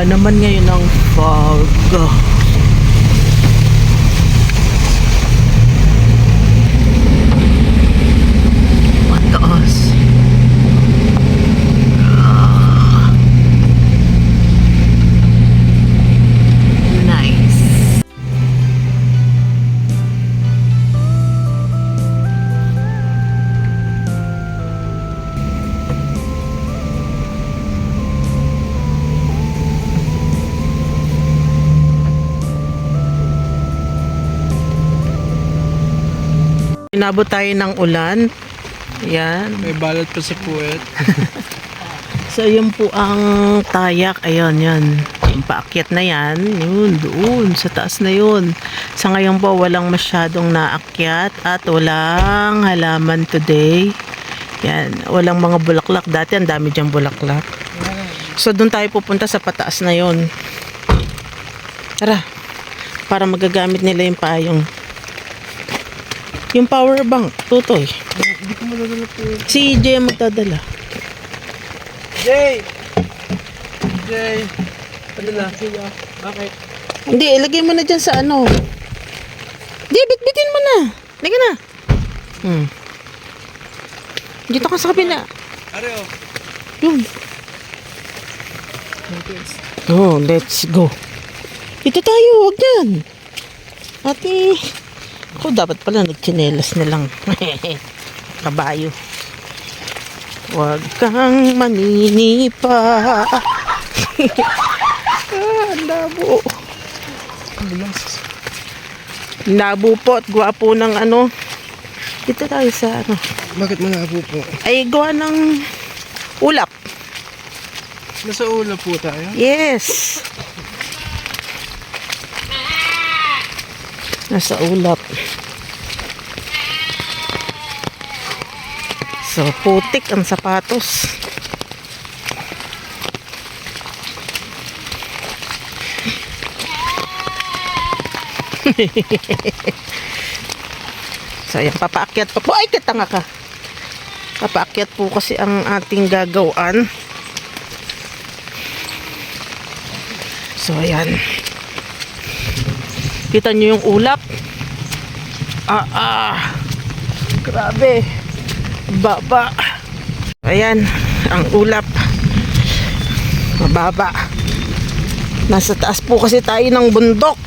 naman ngayon ang fog. Mataas. Inabot tayo ng ulan. Yan. May balat pa sa puwet. So, yun po ang tayak. Ayun, yan. Yung paakyat na yan. Yun, doon. Sa taas na yun. Sa ngayon po, walang masyadong naakyat at walang halaman today. Yan. Walang mga bulaklak. Dati, ang dami dyan bulaklak. So, doon tayo pupunta sa pataas na yun. Tara. Para magagamit nila yung payong. Yung power bank. Tutoy. Hindi ko madadala po. Si Jay ang magdadala. Jay! Jay! Padala. Bakit? Hindi, ilagay mo na dyan sa ano. Hindi, bitbitin mo na. Lagay na. Hmm. Dito ka sa kabila. Areo. Yun. Oh, let's go. Dito tayo, wag yan. Ate, ako dapat pala nagchinelas na lang. Kabayo. Huwag kang maninipa. ah, labo. Labo po at gwapo ng ano. Dito tayo sa ano. Bakit malabo po? Ay, gawa ng ulap. Nasa ulo po tayo. Yes. Nasa ulap. So, putik ang sapatos. so, ayan, papaakyat pa po. Ay, katanga ka. Papaakyat po kasi ang ating gagawan. So, ayan. Kita nyo yung ulap. Ah, ah. Grabe. Baba. Ayan, ang ulap. Mababa. Nasa taas po kasi tayo ng bundok.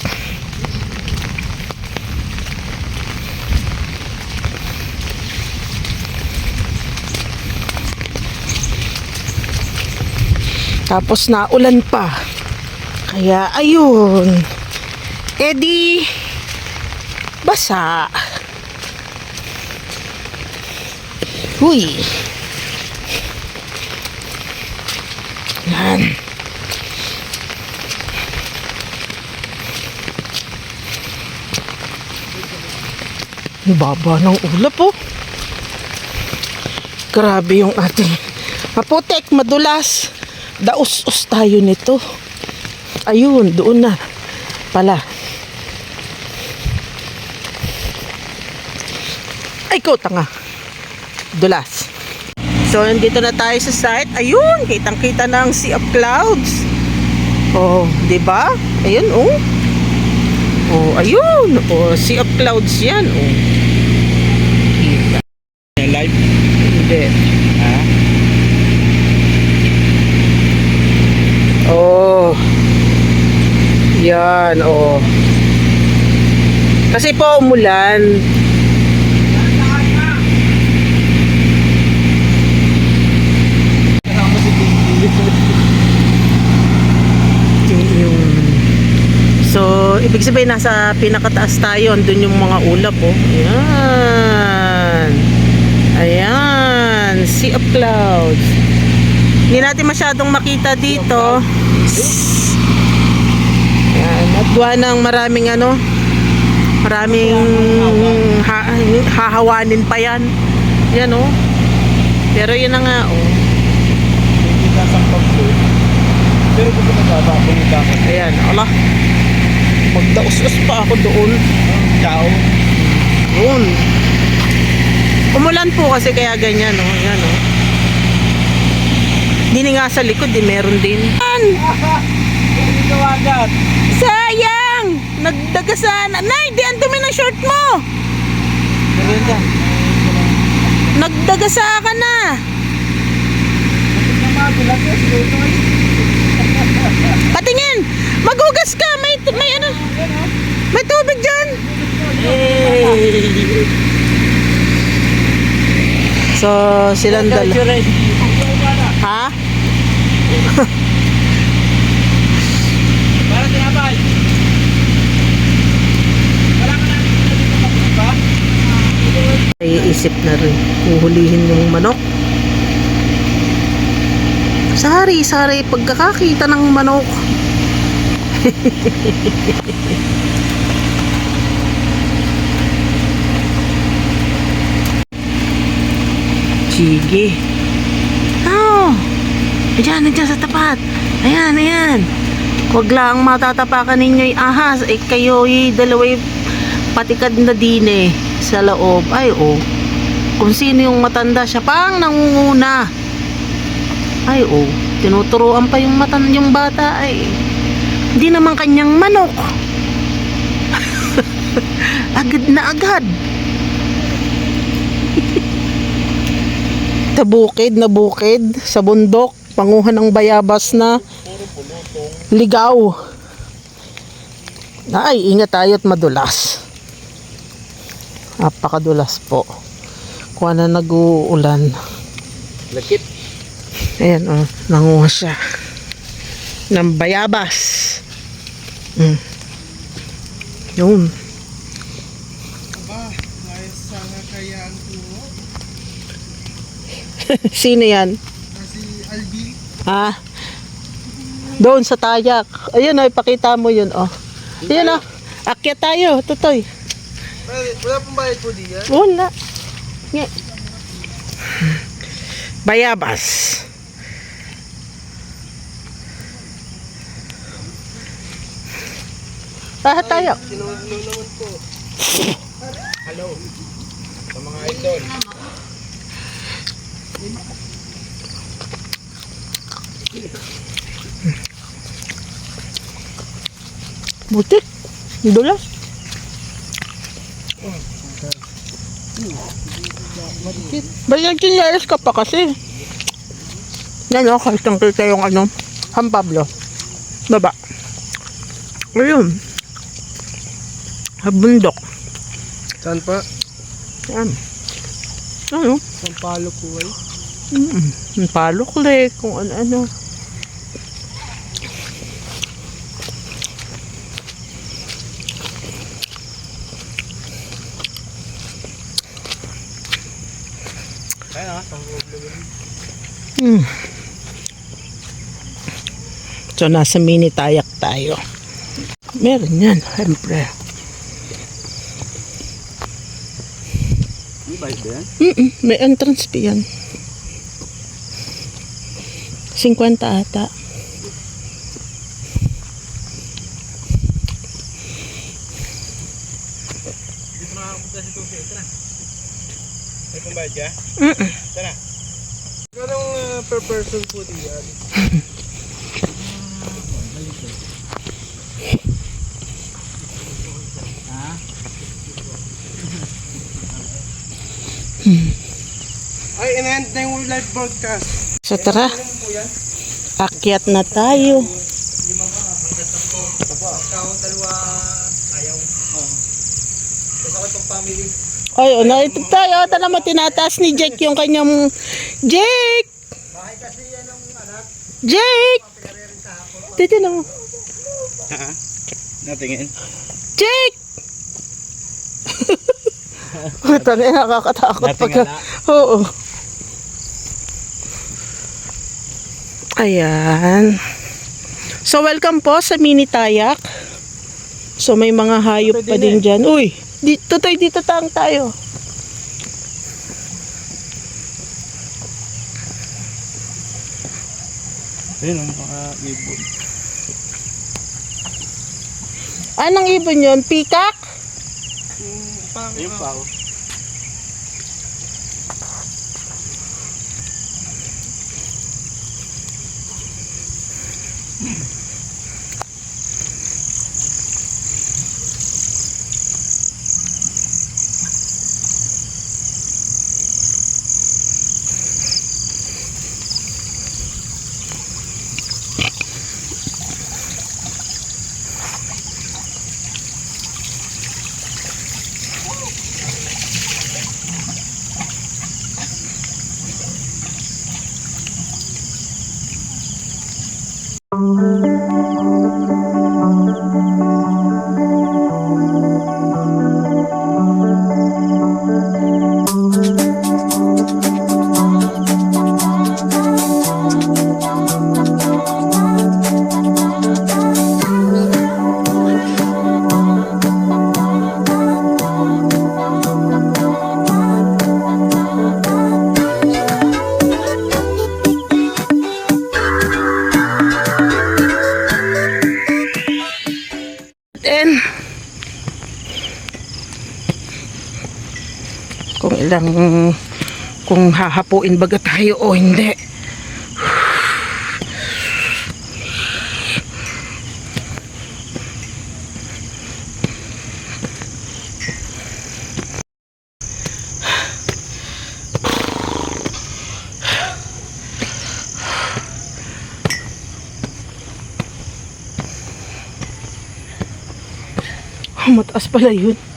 Tapos naulan pa. Kaya ayun. Eddie basa. Huy. Yan. Baba ng ulap oh. Grabe yung ating maputek, madulas. Daus-us tayo nito. Ayun, doon na. Pala. Ko, tanga. Dulas. So, nandito na tayo sa site. Ayun, kitang-kita na ang Sea of Clouds. Oh, 'di ba? Ayun, oh. Oh, ayun. Oh, Sea of Clouds 'yan, oh. Kita. Live? Hindi. Ha? Oh. Yan, oh. Kasi po umulan. Yung So, ibig sabihin nasa pinakataas tayo, andun yung mga ulap oh. Ayan. Ayan, Sea of Clouds. Hindi natin masyadong makita dito. Ayan, at gawa ng maraming ano, maraming ha- hahawanin pa yan. Yan oh. Pero yun na nga oh. Hindi kasang pag-flow. Pero gusto kung yung dapat. Ayan, ala. Magdaos-us pa ako doon. Ciao. Yun. Umulan po kasi kaya ganyan, oh. Yan, oh. Dini nga sa likod, di meron din. Ka. Sayang! Nagdagasana. Nay, di ang dumi ng short mo! Nagdagasa ka na! Namagulat yun. Siguro Magugas ka! May, may ano? May tubig dyan! So, silang dala. Ha? Para tinapay. Ka na. Rin. Uhulihin yung manok. Sari, sari, pagkakakita ng manok. Sige. Oh, Ayan, nandiyan sa tapat. Ayan, ayan. Huwag lang matatapakan ninyo'y ahas. Eh, kayo'y dalawa'y patikad na dine sa loob. Ay, oh. Kung sino yung matanda, siya pang nangunguna. Ay, oh. Tinuturuan pa yung matan yung bata. Ay, hindi naman kanyang manok. agad na agad. sa bukid na bukid, sa bundok, panguhan ng bayabas na ligaw. Ay, ingat tayo at madulas. Napakadulas po. Kuha na nag-uulan. Lakit. Ayan, oh, nanguha siya. Ng bayabas. Mm. Yun. Ba, ayos sana kaya ang tuwo. Sino yan? Si Albi. Ha? Doon sa tayak. Ayun, oh, ipakita mo yun, oh. Ayun, oh. Akyat tayo, tutoy. Wala pong bayad po diyan. Wala. Nge. Bayabas. Ah, tayo. Po. Hello. Sa mga idol. Buti. Dulas. Bayan chinelas ka pa kasi. Yan o, kahit ang kita yung ano, San Pablo. Baba. Ayun. Sa bundok. Saan pa? Ano? Saan palo po ay? Mm, yung palukle, kung ano-ano. Ah. Hmm. So, nasa mini tayak tayo. Meron yan, siyempre. May bayad ba yan? Mm may entrance fee yan. 50 ata. Mm Ito na. Anong uh, per person po diyan? in-end na yung live broadcast. So, tara. Akyat na tayo. Ay, oh, naitag tayo. Tala mo, tinataas ni Jake yung kanyang... Jake! Jake! Dito na mo. Ha? Natingin. Jake! Tangin, nakakatakot pag... Natingala. Oo. Ayan. So, welcome po sa mini tayak. So, may mga hayop pa din dyan. Uy, dito tayo, dito taang tayo. Ayun ang mga ibon. Anong ibon yun? Peacock? pa. Ayun pa. oh. Mm-hmm. kung ilang, kung hahapuin baga tayo o hindi. Oh, mataas pala yun.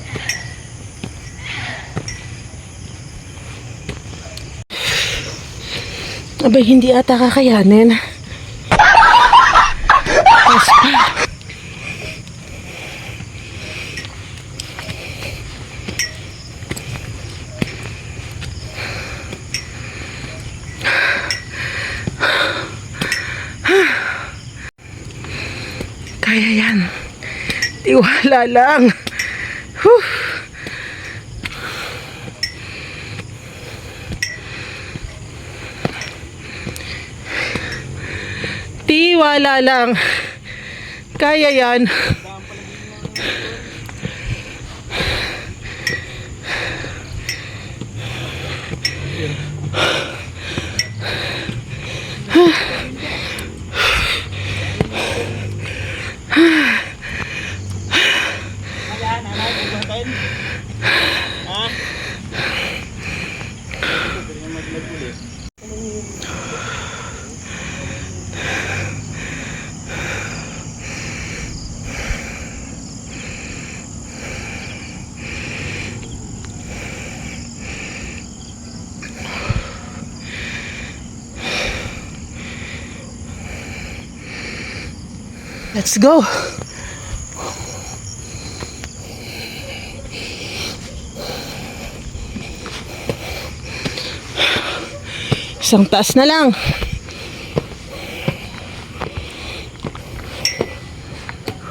Abay, hindi ata kakayanin. Pa. Kaya yan. Tiwala lang. Whew. Tiwala lang. Kaya yan. Anak, natin. Let's go. Isang taas na lang.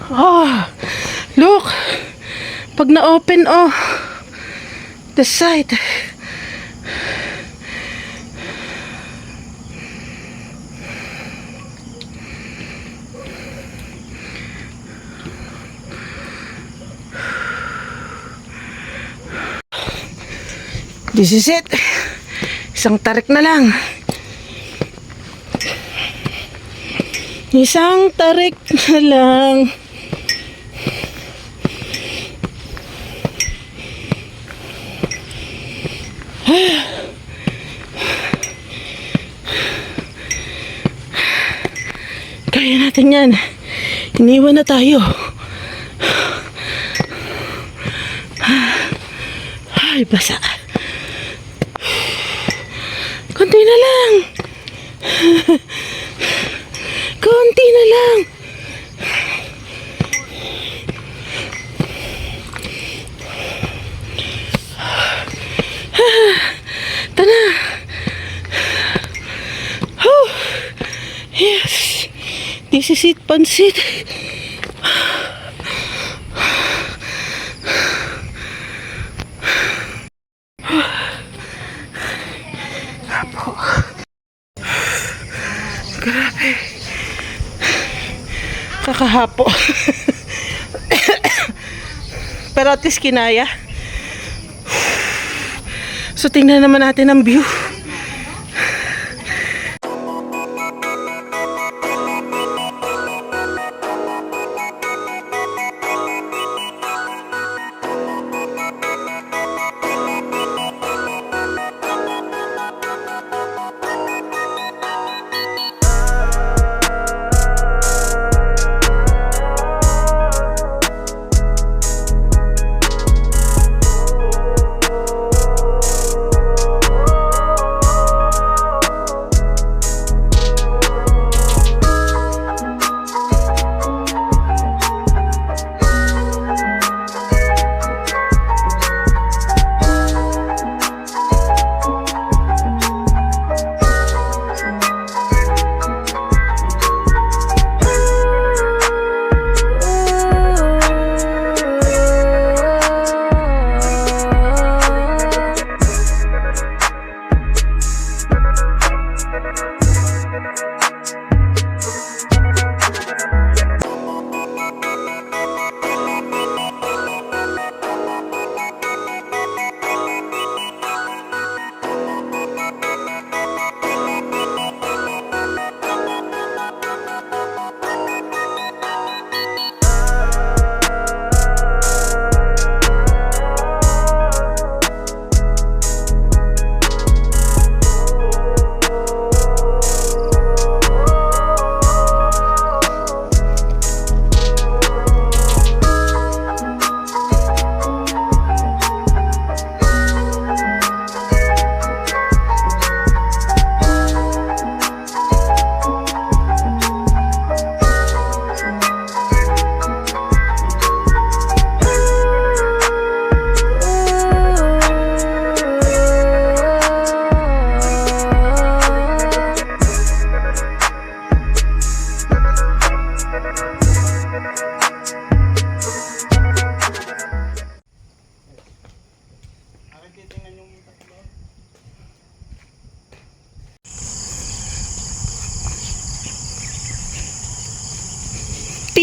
Ah, look. Pag na-open, oh. The side. This is it. Isang tarik na lang. Isang tarik na lang. Kaya natin yan. Iniwan na tayo. Ay, basa. Konti na lang. Konti na lang. Tana. Oh, yes. This is it, pansit. Grabe. Kakahapo. Pero at least kinaya. So tingnan naman natin ang view.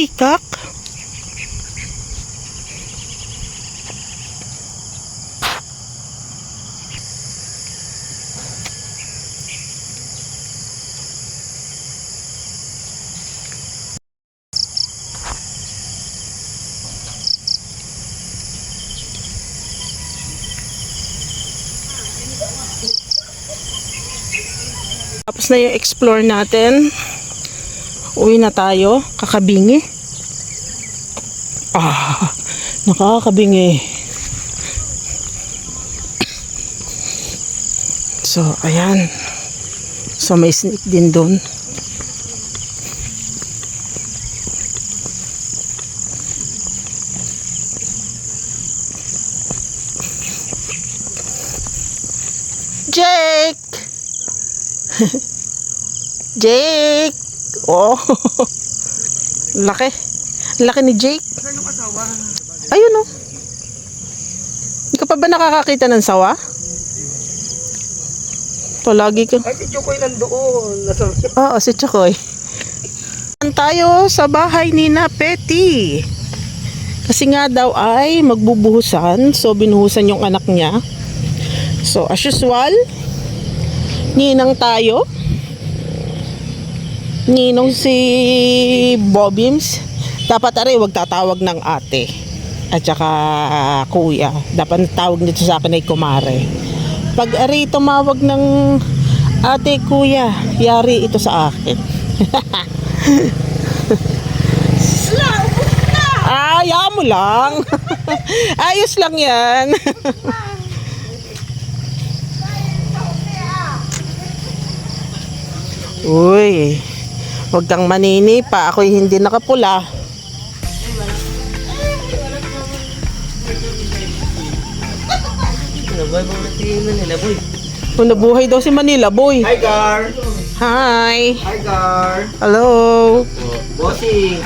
Peacock? Tapos na yung explore natin. Uwi na tayo. Kakabingi. Nakakabingi. So, ayan. So, may snake din doon. Jake! Jake! Oh! Laki. Laki ni Jake. Ayun oh. Hindi ka pa ba nakakakita ng sawa? Palagi ka. Ay, si Chokoy nandoon. Nasa... Oo, si Chokoy. Tayo sa bahay ni na Petty. Kasi nga daw ay magbubuhusan. So, binuhusan yung anak niya. So, as usual, ninang tayo. Ninong si Bobims. Dapat aray, wag tatawag ng ate. At saka kuya. Dapat tawag nito sa akin ay kumare. Pag aray tumawag ng ate, kuya, yari ito sa akin. Ay, mo lang. Ayos lang yan. Uy, huwag kang manini pa. Ako'y hindi nakapula. Nabuhay mo na si Manila, boy. Kung nabuhay daw si Manila, boy. Hi, Gar! Hi. Hi, Gar! Hello. Bossy!